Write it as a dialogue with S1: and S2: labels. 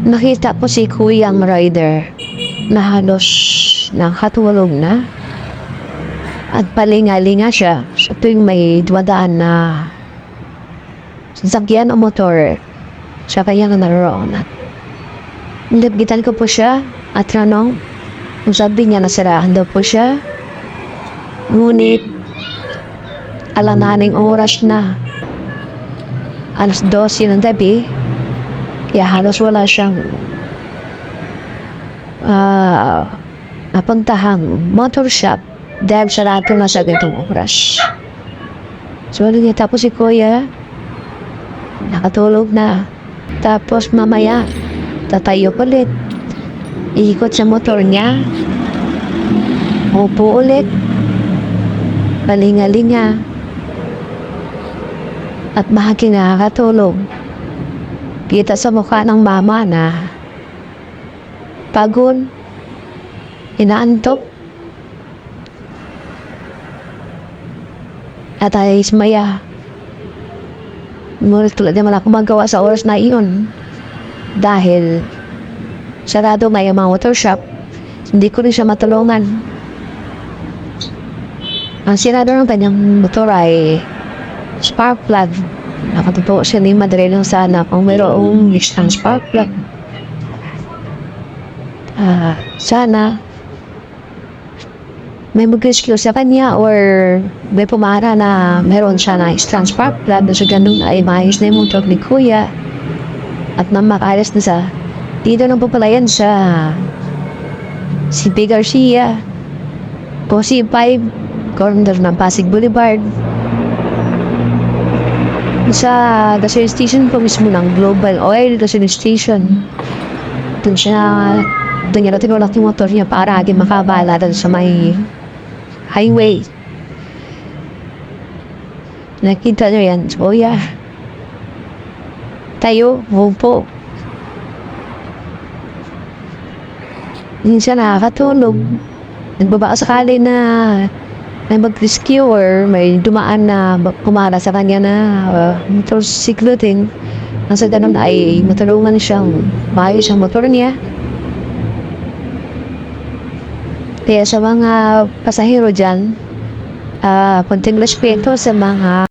S1: Nakita ko si Kuyang Rider na halos nakatulog na. At palinga-linga siya sa tuwing may dumadaan na sasakyan o motor sa kanyang naroon. Nilapitan ko po siya at tanong kung sabi niya nasirahan daw po siya. Ngunit alananing oras na. Alas 12 ng gabi. Kaya halos wala siyang ah napuntahang motor shop dahil sarado na sa ganitong oras. So, ano niya, tapos si Kuya, nakatulog na. Tapos mamaya, tatayo ulit. Iikot sa motor niya. Upo ulit. Palinga-linga. At mahagi nakakatulog. Kita sa mukha ng mama na pagod, inaantok, at ay ismaya. Ngunit tulad naman ako magawa sa oras na iyon. Dahil sarado may mga motor shop, hindi ko rin siya matulungan. Ang sinado ng kanyang motor ay spark plug. Nakatupo siya ni Madre lang sana kung mayroong isang spark plug. Ah, sana may mag-rescue sa kanya or may pumara na meron siya na strong spark plug na sa ganun ay maayos na yung motor ni Kuya at na makalis na sa dito nang papalayan sa si P. Garcia po si 5 corner ng Pasig Boulevard sa gasoline station po mismo ng Global Oil gasoline station doon siya doon niya na tinulak yung motor niya para aging makabala doon sa may highway. Nakita niyo yan, Kuya. Tayo, po. Minsan nakakatulog. Nagbaba sakali na may mag-rescue or may dumaan na kumara sa kanya na uh, motorsiklo din. Nang sa ganun ay matulungan siyang maayos ang motor niya. Kaya sa mga pasahero dyan, ah, konting respeto sa mga